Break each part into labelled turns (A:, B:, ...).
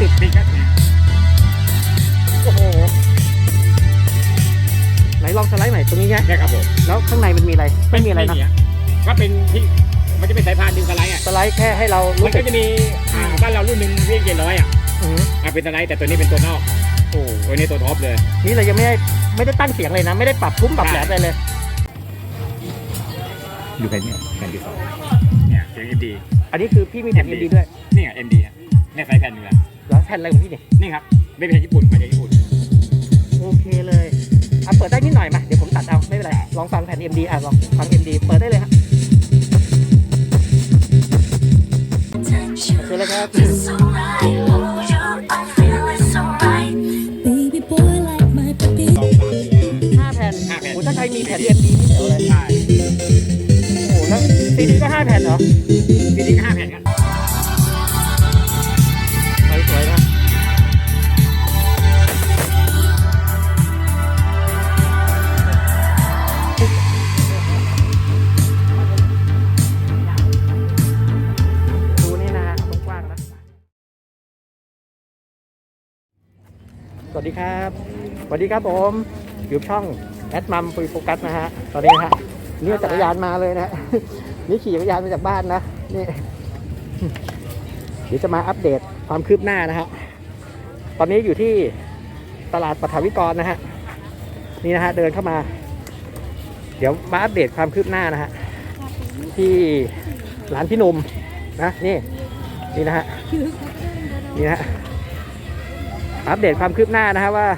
A: ติด
B: ติดก็เนี่ย
A: โอ้โหไหนลองสไลด์ใหม่ตรงนี้ไง
B: เนี่ยครับผม
A: แล้วข้างในมันมีอะไรไม่มีอะไรนะ
B: อะก็เป็นที่มันจะเป็นสายพานดึงสไลด์อะ
A: สไลด์แค่ให้เรา
B: มั
A: รู้
B: น
A: สึ
B: ก็
A: ก
B: จะมีอ่าบ้านเรารุ่นหนึ่งเรียกเจ็ดร้อยอะ
A: อือหือ
B: อ่าเป็นสไลด์แต่ตัวนี้เป็นตัวนอก
A: โอ้
B: ตัวนี้ตัวท็อปเลย
A: นี่เรายังไม่ได้ไม่ได้ตั้งเสียงเลยนะ ไม่ได้ปรับทุ้มปรับแหลมอะไรเลย
B: ดูแผ่นนี้แผ่นที่สองเนี่ยเสียงเอ็มดี
A: อันนี้คือพี่มีแผ่น
B: MD
A: เอ็มดีด้วย
B: นี่ไงเอ็มดีเนี่ยสายแผ่นหนึ่งอะ
A: แล้วแผ่นอะไรของพี่เนี่ย
B: นี่ครับไม่เป็นแผ่นญี่ปุ่นมาจากญี่ปุ่น
A: โอเคเลยอะเปิดได้นิดหน่อยมาเดี๋ยวผมตัดเอาไม่เป็นไรลองฟังแผ่น MD อะลองฟัง MD เปิดได้เลยฮะโอเคแล้วครับ
C: It's alright, hold you, I'm feeling so right. Baby boy, like my baby.
A: ห้าแผ่น
B: ห้าแผ่น
A: โอ้ถ้าใครมีแผ่น MD นี่เดี๋ยวเลย
B: ใช่
A: โอ้แล้วซีดีก็ห้าแผ่นเหรอ
B: ปีนี้ก็ห้าแผ่นครับ
A: สวัสดีครับสวัสดีครับผมอยู่ช่องแอดมัมฟุยโฟกัสนะฮะตอนนี้นะฮะนี่จักรยานมาเลยนะนี่ขี่จักรยานมาจากบ้านนะนี่เดี๋ยวจะมาอัปเดตความคืบหน้านะฮะตอนนี้อยู่ที่ตลาดปฐวิกรนะฮะนี่นะฮะเดินเข้ามา เดี๋ยวมาอัปเดตความคืบหน้านะฮะที่ร้านพี่นุ่มนะนี่นี่นะฮะนี่นะฮะ อัปเดตความคืบหน้านะฮะว่า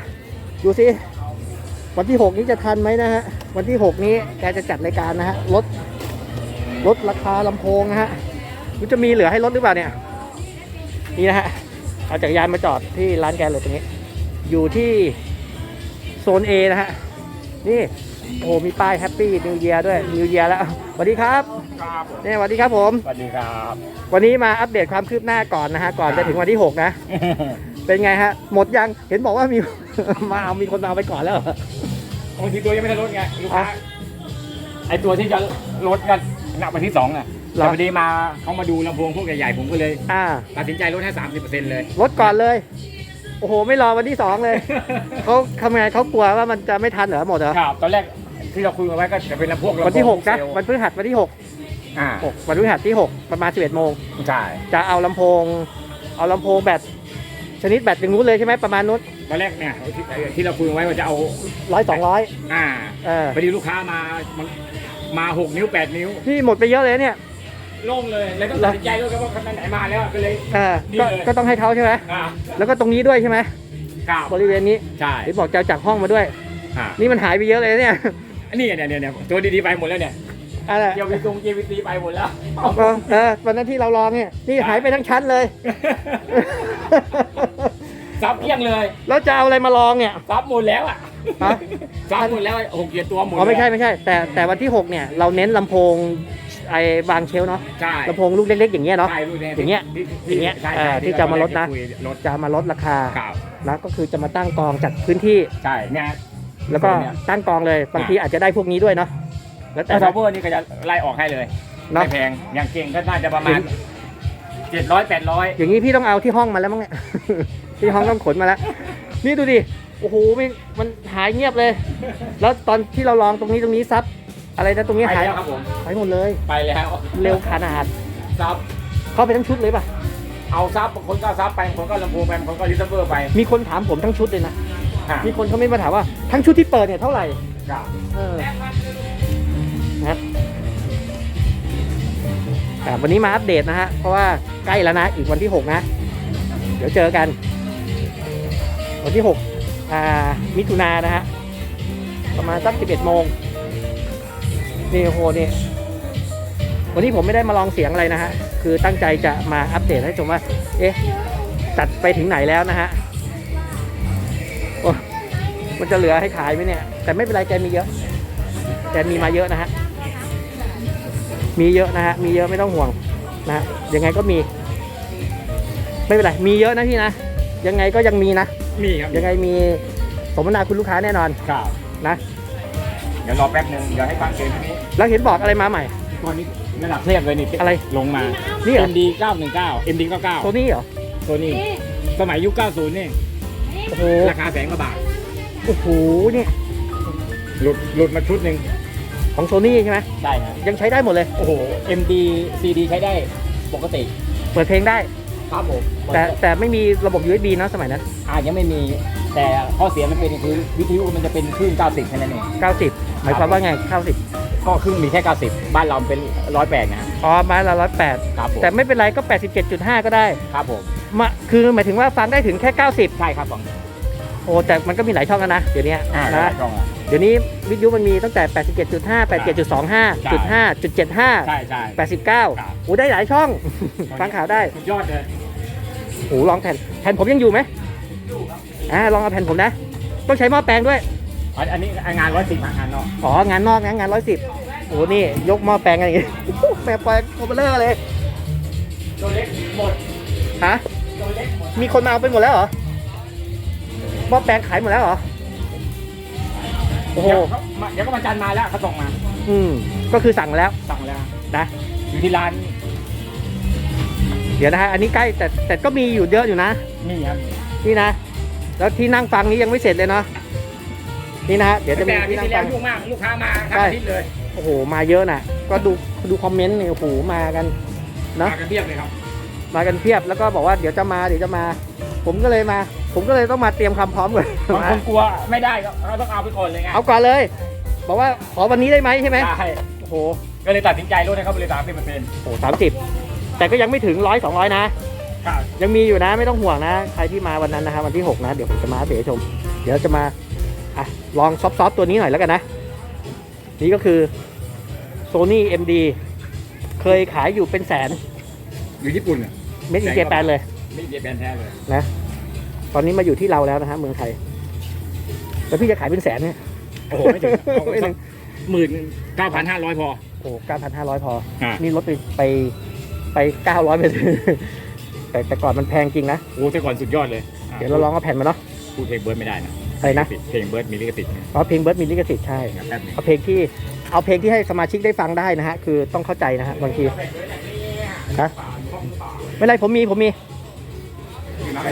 A: ดูสิวันที่ 6 นี้จะทันไหมนะฮะ วันที่ 6 นี้แกจะจัดรายการนะฮะลดลดราคาลำโพงนะฮะมันจะมีเหลือให้ลดหรือเปล่าเนี่ย นี่นะฮะ เอาจักรยานมาจอดที่ร้านแกเลยตรงนี้ อยู่ที่โซน A นะฮะ นี่ โอ้มีป้ายแฮปปี้นิวเยียด้วยนิวเยียแล้วสวัสดีครับ
B: ครับผม
A: เนี่ยสวัสดีครับผม
B: สวัสดีครับ
A: วันนี้มาอัปเดตความคืบหน้าก่อนนะฮะ ก่อนจะถึงวันที่ 6 นะ เป็นไงฮะ หมดยัง เห็นบอกว่ามี มาเอามีคนมาเอาไปก่อนแล้วเหรอบา
B: งทีตัวยังไม่ทันลดไงลูกค้า
A: อะ
B: ไอตัวที่จะลดกันหนักวันที่สองอะ
A: เหรอ
B: แต่พอดีมาเขามาดูลำโพงพวกใหญ่ๆผมก็เลย
A: อ่า
B: ตัดสินใจลดให้สามสิบเปอร์เซ็นต์เลย
A: ลดก่อนเลย โอ้โห ไม่รอวันที่สองเลยเขาทำไงเขากลัวว่ามันจะไม่ทันเหรอหมดเหรอ
B: ครับตอนแรกที่เราคุยกันไว้ก็จะเป็นลำพวกลำโพง
A: วันที่6นะ
B: เซลล์
A: วันพฤหัสวันที่
B: อ่า
A: 6 6วันพฤหัสที่6ประมาณ11โมง
B: ใช่
A: จะเอาลำโพง เอาลำโพงแบต ชนิดแบตอย่างนู้นเลยใช่ไหมประมาณนู้น
B: ตอนแรกเนี่ยที่ที่เราคุยกันไว้ว่าจะเอา
A: ร้อยสองร้อย
B: อ่า
A: เออ
B: พอดีลูกค้ามามามาหกนิ้วแปดนิ้ว
A: พี่หมดไปเยอะเลยเนี่ย
B: โล่งเลยแล้วก็ตัดสินใจด้วยกันว่าคันไหนมาแล้วก็เลย
A: เออ
B: ดี
A: ก็
B: เลย
A: ก็ต้องให้เขาใช่ไหม
B: อ่า
A: แล้วก็ตรงนี้ด้วยใช่ไหม
B: ครับ
A: บริเวณนี้
B: ใช่
A: เห็นบอกจะเอาจากห้องมาด้วย
B: อ่า
A: นี่มันหายไปเยอะเลยเนี่ย
B: อันนี้เนี่ยเนี่ยเนี่ยตัวดีๆไปหมดแล้วเนี่ย
A: อะไร
B: เกียววิตรงเกียววิตีไปหมดแล้ว
A: เออเออวันนั้นที่เราลองเนี่ยนี่หายไปทั้งชั้นเลย
B: ซับเกลี้ยงเลย
A: แล้วจะเอาอะไรมาลองเนี่ย
B: ซับหมดแล้วอะ
A: ฮะ
B: ซับหมดแล้วหกเกียร์ตัวหมด
A: อ๋อไม่ใช่
B: แล้ว
A: ไม่ใช่ แต่แต่วันที่ 6 เนี่ย เราเน้นลำโพงไอ้บางเชลฟ์เนาะ
B: ใช่
A: ลำโพงลูกเล็กๆอย่างเงี้ยเนาะ
B: ใช่ลูกนี่
A: อย่างเงี้ย
B: ที่
A: อย่างเงี้ย
B: ใช่
A: เออ
B: ใช่
A: ที่จะมาลดนะ
B: คุยลด
A: จะมาลดราคา
B: เก่า
A: แล้วก็คือจะมาตั้งกองจัดพื้นที่
B: ใช่เนี่ย
A: แล้วก็
B: เนี่ย
A: ตั้งกองเลย บางทีอาจจะได้พวกนี้ด้วยเนาะ แล้วแต่
B: แต่ทาวเวอร์นี่ก็จะไล่ออกให้เลย
A: เนาะ
B: ไม่แพงอย่างเก่งก็น่าจะประมาณเจ็ดร้อยแปดร้อย
A: อย่างนี้พี่ต้องเอาที่ห้องมาแล้วมั้งเนี่ย ที่ห้องต้องขนมาแล้ว นี่ดูดิ โอ้โหมันมันหายเงียบเลย แล้วตอนที่เราลองตรงนี้ตรงนี้ซับ อะไรนะตรงนี้
B: ไป
A: หาย
B: แล้วครับผม
A: หายหมดเลย
B: ไปแล้ว
A: เร็วขนาด
B: ซับ
A: เข้าไปทั้งชุดเลยป่ะ
B: เอาซับบางคนก็ซับไปบางคนก็ลำโพงไปบางคนก็ลิซเวอร์ไป
A: มีคนถามผมทั้งชุดเลยนะ
B: อะ
A: มีคนเขาไม่มาถามว่าทั้งชุดที่เปิดเนี่ยเท่าไหร่
B: ครับ
A: เออ แต่วันนี้มาอัปเดตนะฮะ เพราะว่าใกล้แล้วนะ อีกวันที่ 6 นะ เดี๋ยวเจอกัน วันที่ 6 อ่า มิถุนานะฮะ ประมาณสัก 11 โมง นี่โอ้โหนี่ วันนี้ผมไม่ได้มาลองเสียงอะไรนะฮะ คือตั้งใจจะมาอัปเดตให้ชมว่า เอ๊ะจัดไปถึงไหนแล้วนะฮะ โอ้มันจะเหลือให้ขายไหมเนี่ย แต่ไม่เป็นไรแกมีเยอะ แกมีมาเยอะนะฮะ มีเยอะนะฮะ มีเยอะไม่ต้องห่วงนะฮะยังไงก็มี ไม่เป็นไร มีเยอะนะพี่นะ ยังไงก็ยังมีนะ
B: มีครับ
A: ยังไงมีสมนาคุณลูกค้าแน่นอน
B: ครับ
A: นะ
B: เดี๋ยวรอแป๊บนึงเดี๋ยวให้ฟังเสียงทีนี้
A: แล้วเห็นบอกอะไรมาใหม่
B: ตอนนี้ระดับเทพเลยนี่
A: อะไร
B: ลงมา
A: นี่เหรอ
B: MD 919 MD 99
A: ตัวนี้เหรอ
B: ตัวนี้ สมัยยุค 90 นี่
A: โอ้โห
B: ราคาแสนกว่าบาท
A: โอ้โหเนี่ย
B: หลุดหลุดมาชุดหนึ่ง
A: ของโซนี่ใช่ไหม
B: ได้ฮะ
A: ยังใช้ได้หมดเลย
B: โอ้โห MD CD ใช้ได้ปกติ
A: เปิดเพลงได้
B: ครับผม
A: แต่แต่ไม่มีระบบ USB นะสมัยนั้น
B: อ่ายังไม่มีแต่ข้อเสียมันเป็นคือวิทยุมันจะเป็นคลื่น 90แค่นั้นเอง
A: 90 หมายความว่าไง 90
B: ก็ครึ่งมีแค่ 90 บ้านเราเป็นร้อยแปดนะฮะ
A: อ๋อไม้ละร้อยแปด
B: ครับผม
A: แต่ไม่เป็นไรก็ 87.5 ก็ได้
B: ครับผม
A: มาคือหมายถึงว่าฟังได้ถึงแค่ 90
B: ใช่ครับผม
A: โอ้แต่มันก็มีหลายช่องแล้วนะเดี๋ยวนี้
B: อ่า
A: นะ
B: ช่องอะ
A: เดี๋ยวนี้วิทยุมันมีตั้งแต่ 87.5 87.25จุด5.75
B: ใช่ใช่
A: 89โอ้ได้หลายช่อง ฟังข่าวได้
B: สุดยอดเลย
A: โอ้ลองแผ่นแผ่นผมยังอยู่ไหมอ่าลองเอาแผ่นผมนะ ต้องใช้หม้อแปลงด้วย
B: อันอันนี้งานร้อยสิบงานเนาะ
A: อ๋องานนอกนะงานร้อยสิบโอ้นี่ยกหม้อแปลงกันอย่างงี้แม่ปล่อยโคเบเลอร์เลย
B: ตัวเล็กหมด
A: ฮะ
B: ตัวเล็กหมด
A: มีคนมาเอาไปหมดแล้วเหรอ หม้อแปลงขายหมดแล้วเหรอ โอ้โห
B: เดี๋ยวเขามาเดี๋ยวก็มาจันมาแล้วเขาส่งมา
A: อืม ก็คือสั่งแล้ว
B: สั่งมาแล้ว
A: นะ
B: อยู่ที่ร้าน
A: เดี๋ยวนะฮะ อันนี้ใกล้แต่แต่ก็มีอยู่เยอะอยู่นะ
B: นี่ครับ
A: นี่นะ แล้วที่นั่งฟังนี้ยังไม่เสร็จเลยเนาะ นี่นะฮะ เดี๋ยวจะมี
B: แต่อาทิ
A: ที่
B: ตย์
A: นั่ง
B: ที่แล้
A: ฟัง
B: วยุ่งมากลูกค้ามาทั้ง
A: ใช่
B: อาทิตย์เลย
A: โอ้โห มาเยอะน่ะ ก็ดูดูคอมเมนต์เนี่ยโอ้โห มากันเนาะ
B: มากันเพียบเลยครับ
A: มากันเพียบแล้วก็บอกว่าเดี๋ยวจะมาเดี๋ยวจะมา ผมก็เลยมา ผมก็เลยต้องมาเตรียมคำพร้อมก่อน
B: บางคนกลัวไม่ได้ก็เขาต้องเอาไปก่อนเลยไง
A: เอาก่อนเลย บอกว่าขอวันนี้ได้ไหมใช่ไหม
B: ใช่
A: โอ้โห
B: ก็เลยตัดสินใจลดให้เขาไปเลยสามสิบเปอร์เซ็นต์
A: โอ้สามสิบแต่ก็ยังไม่ถึงร้อยสองร้อยนะ
B: ครับ
A: ยังมีอยู่นะไม่ต้องห่วงนะ ใครที่มาวันนั้นนะครับวันที่ 6 นะ เดี๋ยวผมจะมาให้เสียชม เดี๋ยวจะมาอะลองซอฟต์ๆตัวนี้หน่อยแล้วกันนะ นี่ก็คือ Sony MD เคยขายอยู่เป็นแสน
B: อยู่ญี่ปุ่นอะ
A: เม็ดอินเจแปนเลย
B: ไม่เดียแบรนด์แท้เลย
A: นะ ตอนนี้มาอยู่ที่เราแล้วนะฮะเมืองไทย แล้วพี่จะขายเป็นแสนเนี่ย
B: โอ้โหไม่ถึงเอา
A: ไม่ถึง
B: หมื่นเก้าพันห้าร้อยพอ
A: โอ้เก้าพันห้าร้อยพอ
B: อ่า
A: นี่ลดไปไปไปเก้าร้อยไปแต่แต่ก่อนมันแพงจริงนะ
B: โอ้แต่ก่อนสุดยอดเลย
A: เดี๋ยวเราลองเอาแผ่นมาเนาะ
B: พูดเพลงเบิร์ดไม่ได้นะ
A: อะไรนะ
B: เพลงเบิร์ดมีลิขสิทธิ์นะ
A: เพราะเพลงเบิร์ดมีลิขสิทธิ์ใช่
B: แป๊บหนึง
A: เอาเพลงที่เอาเพลงที่ให้สมาชิกได้ฟังได้นะฮะ คือต้องเข้าใจนะฮะบางทีนะไม่เป็นไรผมมีผมมี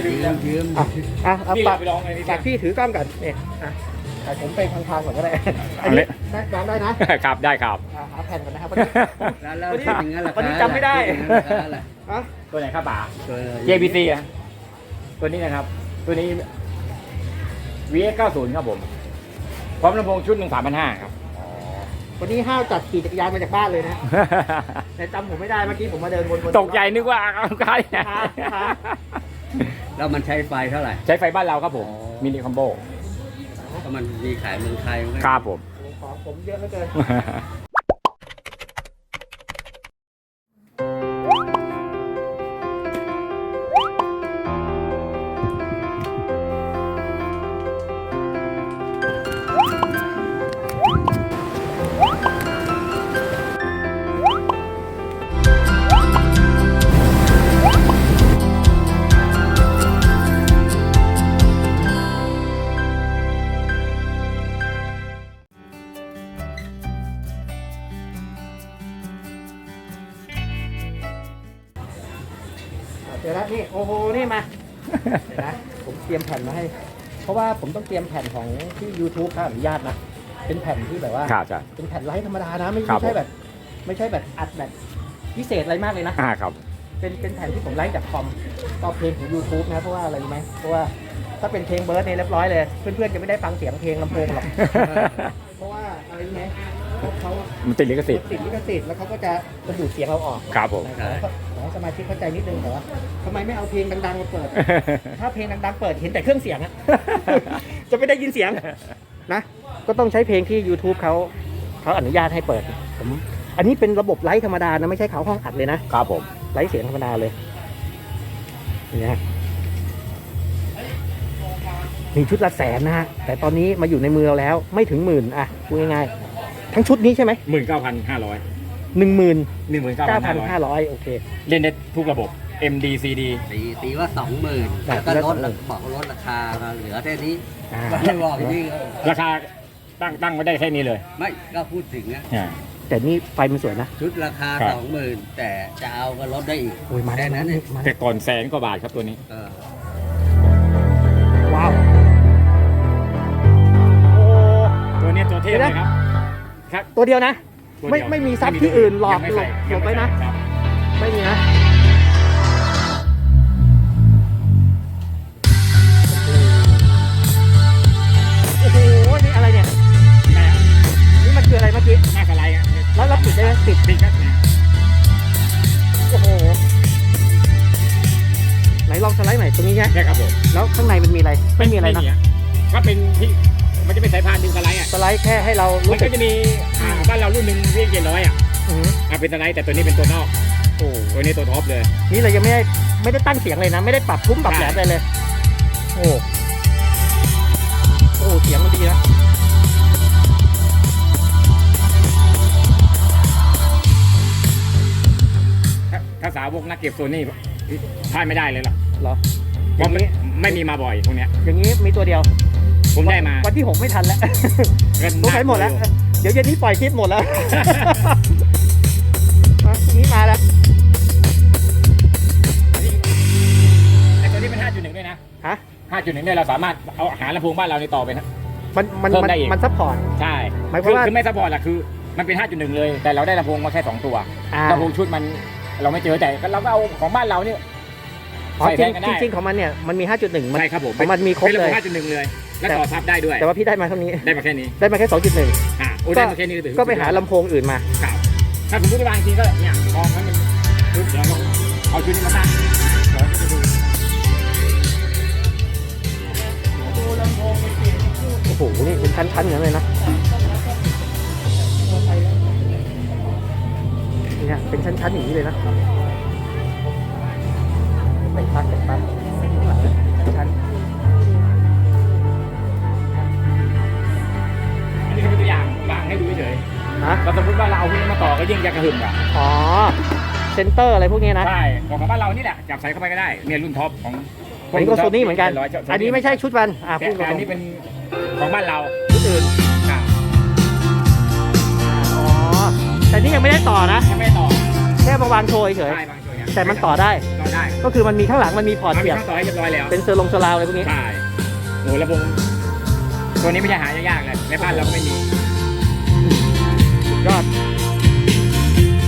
B: ยืมยืม
A: อะอะเอา
B: นี่
A: ฝาก
B: ไปลองเลยนี่
A: ฝากพี่ถือกล้องก่อนเนี่ยอะแต่ผมไปทางทางๆก่อนก็ได้อันนี้ได้วางได้นะครับ
B: ได้ครับ
A: อะหาแผ่นก่อนนะครับวันนี้
D: แล้วแล้ว
A: วันนี้
D: ถึงงั้นราคา
A: วันนี้จำไม่ได้
D: อะ
B: ตัวไหนครับป๋า
D: ตัว
B: JBC อะตัวนี้นะครับ ตัวนี้ VX 90 ครับผม พร้อมลำโพงชุดหนึ่งสามพันห้าครับ
A: วันนี้ห้าวจัดขี่จักรยานมาจากบ้านเลยนะ แต่จำผมไม่ได้เมื่อกี้ผมมาเดินวนๆ
B: ตกใจนึกว่าเอาใคร
D: แล้วมันใช้ไฟเท่าไหร่
B: ใช้ไฟบ้านเราครับผม
D: อ๋อ
B: มินิคอมโบ
D: ก็มันมีขายเมืองไทยมันก็
B: ครับผม
A: ของผมเยอะเหลือเกิน เตรียมแผ่นของที่ YouTube ถ้าอนุญาตนะ เป็นแผ่นที่แบบว่า
B: ครับใช่
A: เป็นแผ่นไลฟ์ธรรมดานะไม่
B: ครับ
A: ไม่ใช่แบบ ไม่ใช่แบบอัดแบบพิเศษอะไรมากเลยนะ
B: อ่าครับ
A: เป็นเป็นแผ่นที่ผมไลฟ์จากคอมก็เพลงของ YouTube นะเพราะว่าอะไรรู้ไหมเพราะว่าถ้าเป็นเพลงเบิร์ดเนี่ยเรียบร้อยเลย เพื่อนๆจะไม่ได้ฟังเสียงเพลงลำโพงหรอก เพราะว่าอะไรรู้ไหมเพราะเขา
B: มันติดลิขสิทธิ์
A: ติดลิขสิทธิ์แล้วเขาก็จะจะดูดเสียงเราออก
B: ครับผม
A: ขอขอให้สมาชิกเข้าใจนิดนึงแต่ว่าทำไมไม่เอาเพลงดังๆมาเปิด ถ้าเพลงดังๆเปิดเห็นแต่เครื่องเสียงอะ จะไม่ได้ยินเสียงนะ ก็ต้องใช้เพลงที่ YouTube เขาเขาอนุญาตให้เปิดผมอันนี้เป็นระบบไลฟ์ธรรมดานะไม่ใช่เขาห้องอัดเลยนะ
B: ครับผม
A: ไลฟ์เสียงธรรมดาเลยนี่ฮะมีชุดละแสนนะฮะแต่ตอนนี้มาอยู่ในมือเราแล้วไม่ถึงหมื่นอะพูดง่ายๆ ทั้งชุดนี้ใช่ไหม
B: หมื่นเก้าพันห้าร้อย
A: หนึ่งหมื่น
B: หนึ่งหมื่นเก้าพันห้าร้อย
A: โอเค
B: เล่นได้ทุกระบบ MD CD
D: ตีตีว่าสองหมื่นแล้วก็ลด
A: หล้ว
D: บอกลดราคามาเหลือแค่นี้ไม่บอกจริง
B: ราคาตั้งตั้งไม่ได้แค่นี้เลย
D: ไม่ก็พูดถึงนะ
B: อ่
A: แต่นี่ไฟมันสวยนะ
D: ชุดราคาสองหมื่นแต่จะเอาก็ลดได้อีก
A: โอ้ยมา
D: แค่นั้นเอง
B: แต่ก่อนแสนกว่าบาทครับตัวนี้
D: เออ
A: ว้าว
B: ตัวนี้ตัวเทพเลยครับ ครับ
A: ตัวเดียวนะ
B: ตัว
A: ไม่
B: เดียว
A: ไม่มีซับที่อื่นหลอก
B: ยังไม่
A: หล
B: ใส่
A: บหลบไว้นะ
B: ครับ
A: ไม่มีนะโอ้โหนี่อะไรเนี่ย
B: ได้ครับ
A: นี่มันคืออะไรเมื่อกี้
B: หน้าสไลด์ครับ
A: แล้วเราปิดได้ไหมปิด
B: ปิดครับเนี่ย
A: โอ้โห ไหนลองสไลด์ใหม่ตรงนี้ไง
B: ใช่ครับผม
A: แล้วข้างในมันมีอะไร ไม่มีอะไรนะ
B: ก็
A: แค่ให้เรา
B: มั
A: รู้
B: น
A: สึ
B: ก็
A: ก
B: จะมีอ่าบ้านเรารุ่นหนึ่งเรียกเจ็ดร้อยอะ
A: อื้อหือ
B: อ่าเป็นสไลด์แต่ตัวนี้เป็นตัวนอก
A: โอ้
B: ตัวนี้ตัวท็อปเลย
A: นี่เรายังไม่ได้ไม่ได้ตั้งเสียงเลยนะ ไม่ได้ปรับทุ้มปรับแหลมอะไรเลย โอ้โอ้เสียงมันดีนะ
B: ถ้าถ้าสาวกนักเก็บโซนี่พลาดไม่ได้เลยล่ะ
A: เหรอ
B: เพราะไม่ไม่มีมาบ่อยพวกเนี้ย
A: อย่างนี้มีตัวเดียว
B: ผมได้มา
A: วันที่หกไม่ทันแล้ว
B: เงิน
A: ต้องใช้หมดแล้ว เดี๋ยวเย็นนี้ปล่อยคลิปหมดแล้วอะพรุ่งนี้มาแล้ว
B: แต่ตัวนี้เป็น 5.1 ด้วยนะ
A: ฮะ
B: 5.1เนี่ยเราสามารถเอาหาลำโพงบ้านเราในต่อไปนะ
A: มันมัน
B: เพิ่ม
A: มัน
B: ได้อีก
A: มันซัพพอร์ต
B: ใช่
A: หมายความว่า
B: คือไม่ซัพพอร์ตอะคือ มันเป็น 5.1 เลย แต่เราได้ลำโพงมาแค่ 2 ตัว
A: อ่า
B: ลำโพงชุดมันเราไม่เจอแต่ก็เราก็เอาของบ้านเราเนี่ย
A: อ๋อ
B: ใส่
A: จริ
B: แท
A: ง
B: นกันได้
A: จริงๆของมันเนี่ยมันมี 5.1 มัน
B: ใช่ครับผม
A: ของมันมีครบ
B: เป็น
A: เลย
B: ลำโพง5.1 เลย และ
A: แต่
B: ต่อซับได้ด้วย
A: แต่ว่าพี่ได้มาเท่านี้
B: ได้มาแค่นี้
A: ได้มาแค่2.1
B: อะโอ้ได้มาแค่นี้ก็ถือ
A: ก็ไปหาลำโพงอื่นมา
B: ครับถ้าสมมติว่าบางทีก็เนี่ยมองให้มันชุดเดี๋ยวเราเอาชุดนี้มาตั้งเดี๋ยวจะดู
A: โอ้โหนี่เป็นชั้นๆอย่างนั้นเลยนะเนี่ยเป็นชั้นๆอย่างนี้เลยนะไปพักไปพักชั้น
B: อั เฉย
A: ๆนะ
B: ๆเราสมมติว่าเราเอาพวกนี้มาต่อก็ยิ่งจะกระหึ่มอะ
A: อ๋อ เซนเตอร์อะไรพวกนี้นะ
B: ใช่ของของบ้านเรานี่แหละจับใส่เข้าไปก็ได้เนี่ยรุ่นท็อปของ
A: อันนี้ก็โซนี่เหมือนกัน
B: ร้ย
A: อันนี้ไม่ใช่ชุดวันอ่า
B: แต่
A: พูดต
B: แต่
A: ร
B: อัน
A: ง
B: นี้เป็นของบ้านเรา
A: ๆชุดอื่น
B: ครับ
A: อ๋อ แต่นี่ยังไม่ได้ต่อนะ
B: ยังไม่ได้ต่อ
A: แค่มาวางโชว์เฉย
B: ได้บางตัวอย่าง
A: ๆแต่มันต่อได้
B: ต่อได้
A: ก็คือมันมีข้างหลังมันมีพอร์ต
B: มันมี
A: เสียบ
B: ช่องต่อให้เรียบร้อยแล้ว
A: เป็นเซอร์ลงเซอร์ราวอะไรพวกนี้
B: ใช่โอ้ระบบตัวนี้ไม่ใช่หายากๆเลยในบ้านเราก็ไม่มี
A: สุด ยอด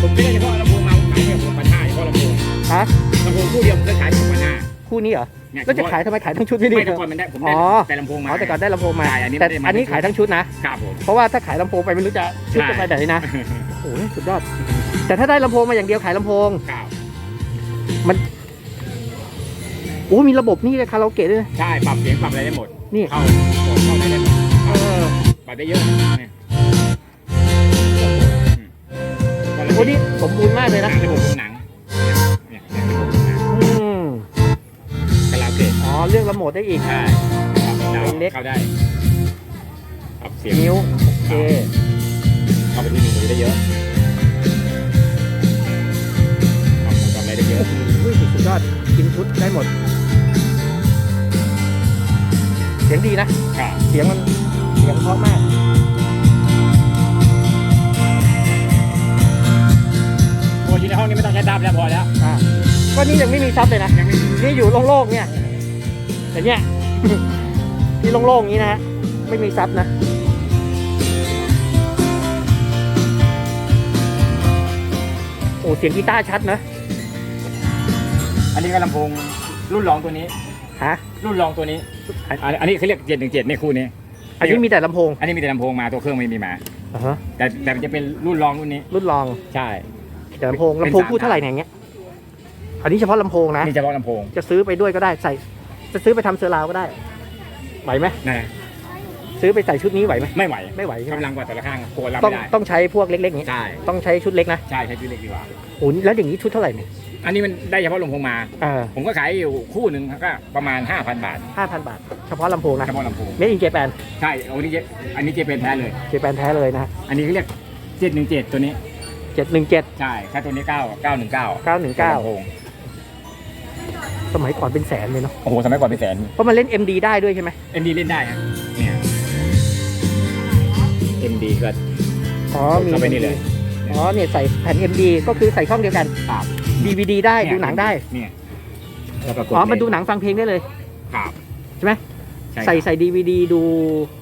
B: ผมไม่ได้เฉพาะลำโพงมาผมขายแค่หกพันห้าเฉพาะลำโพง
A: ฮะ
B: ลำโพงคู่เดียวผมก็ขายหกพันห้า
A: คู่นี้เหรอ
B: เนี่ย
A: แล้วจะขายทำไมขายทั้งชุดไม่ดี
B: ไม่แต่ก่อนมันได้ผมได้
A: อ๋อ
B: แต่ลำโพงมา
A: อ๋อแต่ก่อนได้ลำโพงมา
B: ใช่อันนี้
A: แต่
B: ไม่ได้มา
A: อันนี้ขายทั้งชุดนะ
B: ครับผม
A: เพราะว่าถ้าขายลำโพงไปไม่รู้จะชุดจะไปไหนนะโอ้โหสุดยอด แต่ถ้าได้ลำโพงมาอย่างเดียวขายลำโพง
B: ครับ
A: โอ้มีระบบนี่เลยคาราโอเกะด้วยนะ
B: ใช่ปรับเสียงปรับอะไรได้หมด
A: นี่
B: เข้าโหมดเข้าได้ได้หมด
A: เออ
B: ปรับได้เยอะเนี่ย
A: โอ้นี่สมบูรณ์มากเลย
B: หนั
A: นะ
B: งระบบหนังเนี่ยเนี่ยระบบหนัง
A: อืม
B: คาราโอเกะ
A: อ๋อเรื่องระโมดได้อีก
B: ใช่ปรับดาว
A: เป็นเล็ก
B: เข้าได้ปรับเสียง
A: นิ้วโอเค
B: เข้าไปที่มือได้เยอะปรับปรับอะไรได้เยอะ
A: อุ้ยสุดยอดกินชุดได้หมด เสียงดีนะ
B: ครับ
A: เสียงมันเสียงเพราะมาก
B: อ้ยอยู่ในห้องนี้ไม่ต้องใช้ดับแล้วพอแล้ว
A: อ่าก็นี่ยังไม่มีซับเลยนะ
B: ยังไม่มี
A: นี่อยู่โล่งๆเนี่ยแต่เนี่ยที่โล่งๆอย่างนี้นะฮะไม่มีซับนะโอ้เสียงกีตาร์ชัดนะ
B: อันนี้ก็ลำโพงรุ่นรองตัวนี้
A: ฮะ
B: รุ่นรองตัวนี้อันอันนี้เขาเรียกเจ็ดหนึ่งเจ็ดในยคู่นี้
A: อันนี้มีแต่ลำโพง
B: อันนี้มีแต่ลำโพงมาตัวเครื่องไม่มีมา
A: อ่าฮะ
B: แต่แต่มันจะเป็นรุ่นรองรุ่นนี้
A: รุ่นรอง
B: ใช่
A: แต่ลำโพง
B: เป็น
A: ลำโพง
B: สาม
A: พูดเท่าไหร่เนี่ยอย่างเงี้ยอันนี้เฉพาะลำโพงนะ
B: นี่เฉพาะลำโพง
A: จะซื้อไปด้วยก็ได้ใส่ จะซื้อไปทำเซอร์ราวก็ได้ไหวไหม
B: นะ
A: ซื้อไปใส่ชุดนี้ไหวไหม
B: ไม่ไหว
A: ไม่ไหวใช่ไหม
B: กำลังกว่าแต่ละข้างโกนรับ
A: ต้อง
B: ไม่ได้
A: ต้องใช้พวกเล็กๆอย่างนี้
B: ใช่
A: ต้องใช้ชุดเล็กนะ
B: ใช่ใช้ชุดเล็กดีกว่า
A: โอ้แล้วอย่างนี้ชุดเท่าไหร่เนี่ย
B: อันนี้มันได้เฉพาะลำโพงมา
A: เออ
B: ผมก็ขายอยู่คู่หนึ่งก็ประมาณ 5,000 บาท
A: ห้าพันบาท เฉพาะลำโพงนะ
B: เฉพาะลำโพง
A: เมดอินเจแปน
B: ใช่อันนี้เจอันนี้เจเป็นแท้เลย
A: เจแปนแท้เลยนะ
B: อันนี้เขาเรียกเจ็ดหนึ่งเจ็ดตัวนี้
A: เจ็ดหนึ่งเจ็ด
B: ใช่แค่ตัวนี้เก้าเก้าหนึ่งเก้า
A: เก้าหนึ่งเก้า
B: ลำโพง
A: สมัยก่อนเป็นแสนเลยเนาะ
B: โอ้โหสมัยก่อนเป็นแสน
A: เพราะมันเล่น MD ได้ด้วยใช่ไหม
B: เอ็มดีเล่นได้ครับเนี่ยเอ็มดีก็
A: อ๋อมี
B: เข้าไปนี่เลย
A: อ๋อเนี่ยใส่แผ่น MD ก็คือใส่ช่องเดียวกัน
B: ครับ
A: DVD ได้
B: เย
A: ดูหนังได้
B: เนี่ยแล้วก็กด
A: อ๋อมัน
B: เพลง
A: ดูหนังฟังเพลงได้เลย
B: ครับ
A: ใช่ไหม
B: ใช่
A: ใส่ใส่ DVD ดู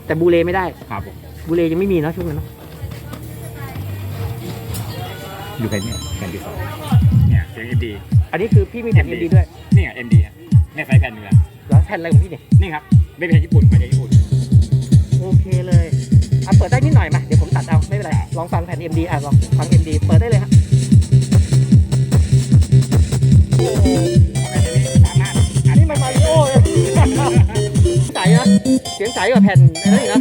A: แต่บูเลไม่ได้
B: ครับผม
A: ดบูเลยังไม่มีเนอะช่วงนั้นเนอะ
B: ดูแผ่นนี้แผ่นที่สองเนี่ยเสียง MD
A: อันนี้คือพี่มีแผ่น MD ด้วย
B: นี่ไง MD อะเนี่ยใส่แผ่นหนึ่งอะ
A: แล้วแผ่นอะไรของพี่เนี่ย
B: นี่ครับไม่เป็นญี่ปุ่นมาจากญี่ปุ่น
A: โอเคเลยอะเปิดได้นิดหน่อยมาเดี๋ยวผมตัดเอาไม่เป็นไรลองฟังแผ่น MD อะลองฟัง MD เปิดได้เลยฮะโอ้โหอันนี้มันมาริโอ้เลยใสนะเสียงใสกว่าแผ่นอะไรอีกนะ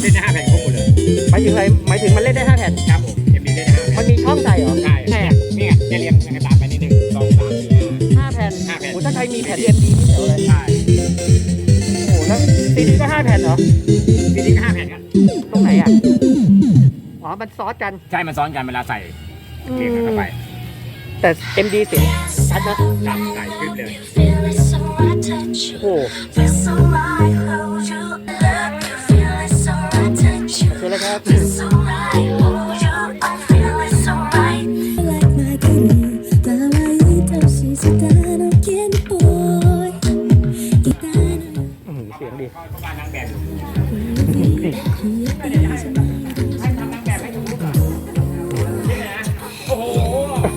B: เล่นได้ห้าแผ่นครบหมดเลย
A: หมายถึงอะไรหมายถึงมั นเล่นได้ห้าแผ่น
B: ครับผม MD เล่นได้ห้า
A: มั
B: แผ่
A: น
B: น
A: มีช่องใส่เหรอ
B: ใช่
A: แหม
B: นี่ไงจะเรียงกันตามไปนิดนึงสองสามสี่ห้า
A: ห้าแผ่น
B: ห้าแผ่น
A: โอ้ถ้าใครมีแผ่น MD นี่เดี๋ยวเลย
B: ใช่
A: โอ้แล้วซีดีก็ห้าแผ่นเหรอ
B: ทีนี้ก็ห้าแผ่นกัน
A: ตรงไหนอะอ๋อมันซอสกัน
B: ใช่มันซ้อนกันเวลาใส่
A: อื
B: เรียงกันเข้าไป
A: แต่ MD เสียงชัดนะ
B: จับใส่ขึ้นเลย
C: Feel it so I touch you.
A: โอ้
C: Feel so right, hold you. Love you. Feel it so I touch you.
A: โอเคแล้วครับ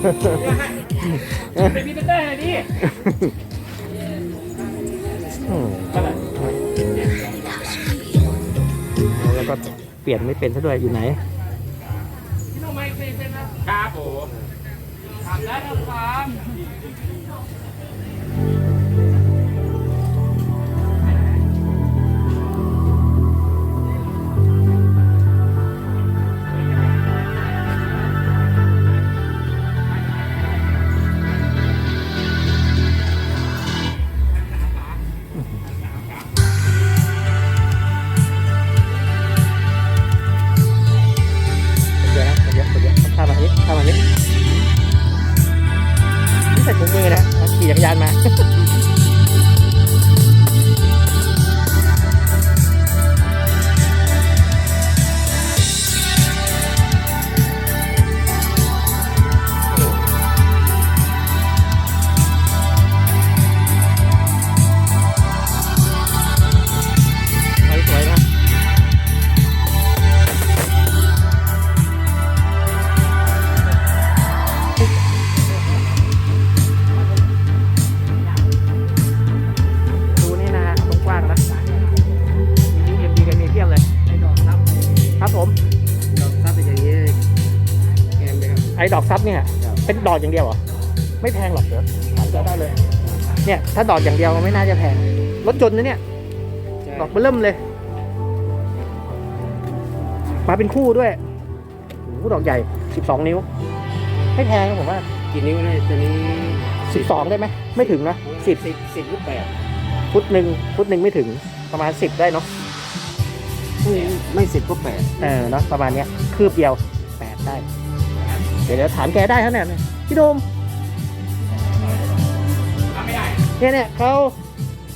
A: เป็
B: นพรีเซนเตอร์เลยดิ
A: อืม
B: เท่าไหร่
A: แล้วก็เปลี่ยนไม่เป็นซะด้วยอยู่ไหน
B: ครับผมทำได้ครับ
A: ขี่จักรยานมา
D: ไอ้ดอกซับเนี่ยครับ
A: เป็นดอกอย่างเดียวเหรอ ไม่แพงหรอกเดี๋ยวถามเจ้าได้เลย เนี่ยถ้าดอกอย่างเดียวมันไม่น่าจะแพง รถยนต์นะเนี่ย ดอกเบอร์เริ่มเลย มาเป็นคู่ด้วยโอ้โหดอกใหญ่ 12 นิ้ว ไม่แพงนะผมว่า
D: กี่นิ้วเนี่ยตัวนี้
A: 12 ได้ไหม ไม่ถึงนะ
D: สิบสิบสิบหรือแปด
A: 10ฟุตหนึ่งฟุตหนึ่งไม่ถึงประมาณ 10 ได้เนาะ
D: ไม่สิบก็แปด
A: เออเนาะประมาณเนี้ยคืบเดียว 8 ได้ เดี๋ยวเดี๋ยวถามแกได้ครับเนี่ยพี่โดม
B: ทำไม่ได้
A: เนี่ยเนี่ยเขา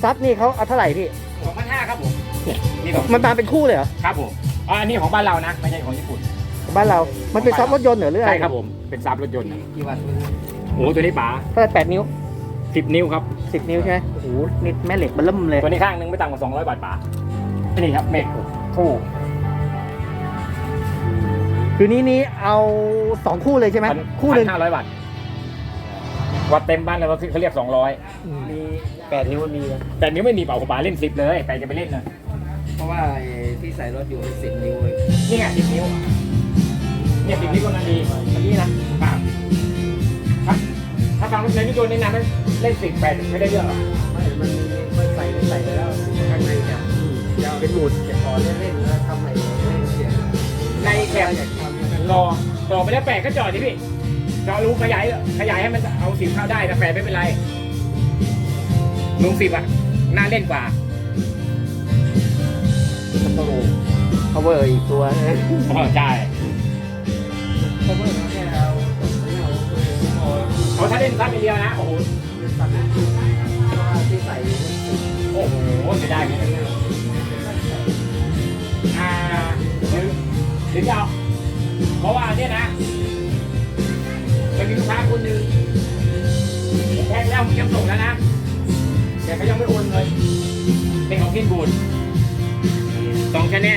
A: ซับนี่เขาเอาเท่าไหร่พี่
B: สองพันห้าครับผม
A: เนี่ย
B: นี่ของ
A: มันมาเป็นคู่เลยเหรอ
B: ครับผมอ่าอันนี้ของบ้านเรานะ ไม่ใช่ของญี่ปุ่น
A: บ้านเรา มันเป็นซับรถยนต์เหรอหรืออะไร
B: ใช่ครับผม เป็นซับรถยนต์นะ
D: กี่วัตต์
B: โอ้โหตัวนี้ป๋า
A: เท่าไหร่แปดนิ้ว
B: สิบนิ้วครับ
A: สิบนิ้วใช่ไหมโอ้โหนี่แม่เหล็กมันเริ่มเลย
B: ตัวนี้ข้างหนึงไม่ต่ำกว่าสองร้อยบาทป๋านี่ครับเมกคู่
A: คือนี้นี้เอาสองคู่เลยใช่ไหมคู่หนึ่ง
B: ห้าร้อยบาทวัดเต็มบ้านเราเขาเรียกสองร้อย
D: มีแปดนิ้วมันมีนะ
B: แต่นิ้วไม่มีเป่าของป๋าเล่นสิบเลยไปจะไปเล่นนะ
D: เพราะว่าไอ้ที่ใส่รถอยู่เป็นสิบนิ้วเอง
B: นี่ไงสิบนิ้วเนี่ยสิบนิ้วกำลังดี
A: อันนี้นะ
B: ครับถ้าถ้าฟังในนิยมแนะนำให้เล่นสิบแปดไม่ได้เรื่องหรอก
D: ไม่มันมันใส่ใส่ไปแล้วข้างในจะจะเอาเป็นหมุดจะขอเล่นเล่นแล้วทำใหม่เล่นเสีย
B: ในแคม
D: อยากทำ
B: รอต่อไปแล้วแปดก็จอดดิพี่จอดรูขยายขยายให้มันเอาสิบเข้าได้แต่แปดไม่เป็นไรลุงสิบอะน่าเล่นกว่า
A: มันต้อง cover อีกตัวนะ
B: อ๋อใช่
D: เพราะว่าเนี่ยเอาเอาเอา
B: เขาถ้าเล่นซับอย่างเดียวนะ โอ้โห
D: ตัดนะเพราะว่าที่ใส่
B: โอ้โหไม่ได้เลยอ่าหรือหรือจะเอา เพราะว่าเนี่ยนะมันมีลูกค้าคนหนึ่งแทงแล้วมันจะส่งแล้วนะแต่เขายังไม่โอนเลยเป็นของพินบูดองชแน่